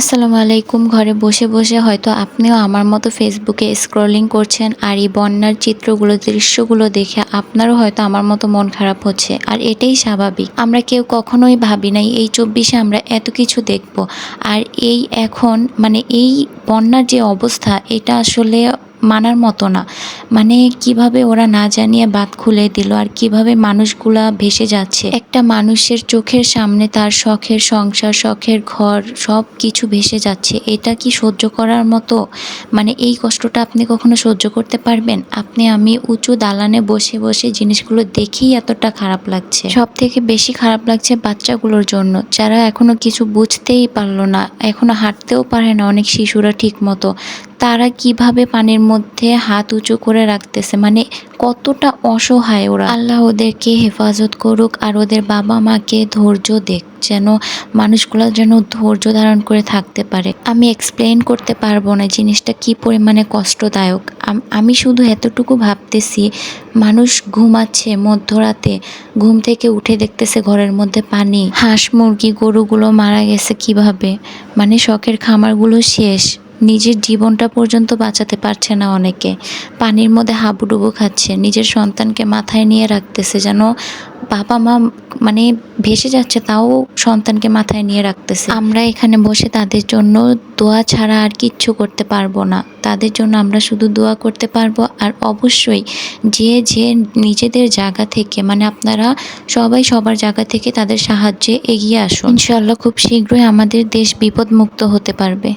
আসসালামু আলাইকুম। ঘরে বসে বসে হয়তো আপনিও আমার মতো ফেসবুকে স্ক্রলিং করছেন আর এই বন্যার চিত্রগুলো, দৃশ্যগুলো দেখে আপনারও হয়তো আমার মতো মন খারাপ হচ্ছে। আর এটাই স্বাভাবিক। আমরা কেউ কখনোই ভাবি নাই, এই চব্বিশে আমরা এত কিছু দেখব। আর এই এখন মানে এই বন্যার যে অবস্থা, এটা আসলে মানার মতো না। মানে কীভাবে ওরা না জানিয়ে বাদ খুলে দিল আর কীভাবে মানুষগুলা ভেসে যাচ্ছে। একটা মানুষের চোখের সামনে তার শখের সংসার, শখের ঘর সব কিছু ভেসে যাচ্ছে। এটা কি সহ্য করার মতো? মানে এই কষ্টটা আপনি কখনো সহ্য করতে পারবেন? আপনি, আমি উঁচু দালানে বসে বসে জিনিসগুলো দেখেই এতটা খারাপ লাগছে। সব থেকে বেশি খারাপ লাগছে বাচ্চাগুলোর জন্য। যারা এখনও কিছু বুঝতেই পারল না, এখনও হাঁটতেও পারে না অনেক শিশুরা ঠিক মতো তারা কীভাবে পানির মধ্যে হাত উঁচু করে রাখতেছে? মানে কতটা অসহায় ওরা। আল্লাহ ওদেরকে হেফাজত করুক আর ওদের বাবা মাকে ধৈর্য দেখ যেন মানুষগুলো যেন ধৈর্য ধারণ করে থাকতে পারে। আমি এক্সপ্লেন করতে পারব না জিনিসটা কি পরিমাণে কষ্টদায়ক। আমি শুধু এতটুকু ভাবতেছি, মানুষ ঘুমাচ্ছে, মধ্যরাতে ঘুম থেকে উঠে দেখতেছে ঘরের মধ্যে পানি। হাঁস, মুরগি, গরুগুলো মারা গেছে কীভাবে? মানে শখের খামারগুলো শেষ। নিজের জীবনটা পর্যন্ত বাঁচাতে পারছে না অনেকে। পানির মধ্যে হাবুডুবু খাচ্ছে। নিজের সন্তানকে মাথায় নিয়ে রাখতেছে যেন বাবা মা মানে ভেসে যাচ্ছে, তাও সন্তানকে মাথায় নিয়ে রাখতেছে। আমরা এখানে বসে তাদের জন্য দোয়া ছাড়া আর কিচ্ছু করতে পারব না। তাদের জন্য আমরা শুধু দোয়া করতে পারব আর অবশ্যই যে যে নিজেদের জায়গা থেকে মানে আপনারা সবাই সবার জায়গা থেকে তাদের সাহায্যে এগিয়ে আসুন। ইনশাল্লাহ খুব শীঘ্রই আমাদের দেশ বিপদমুক্ত হতে পারবে।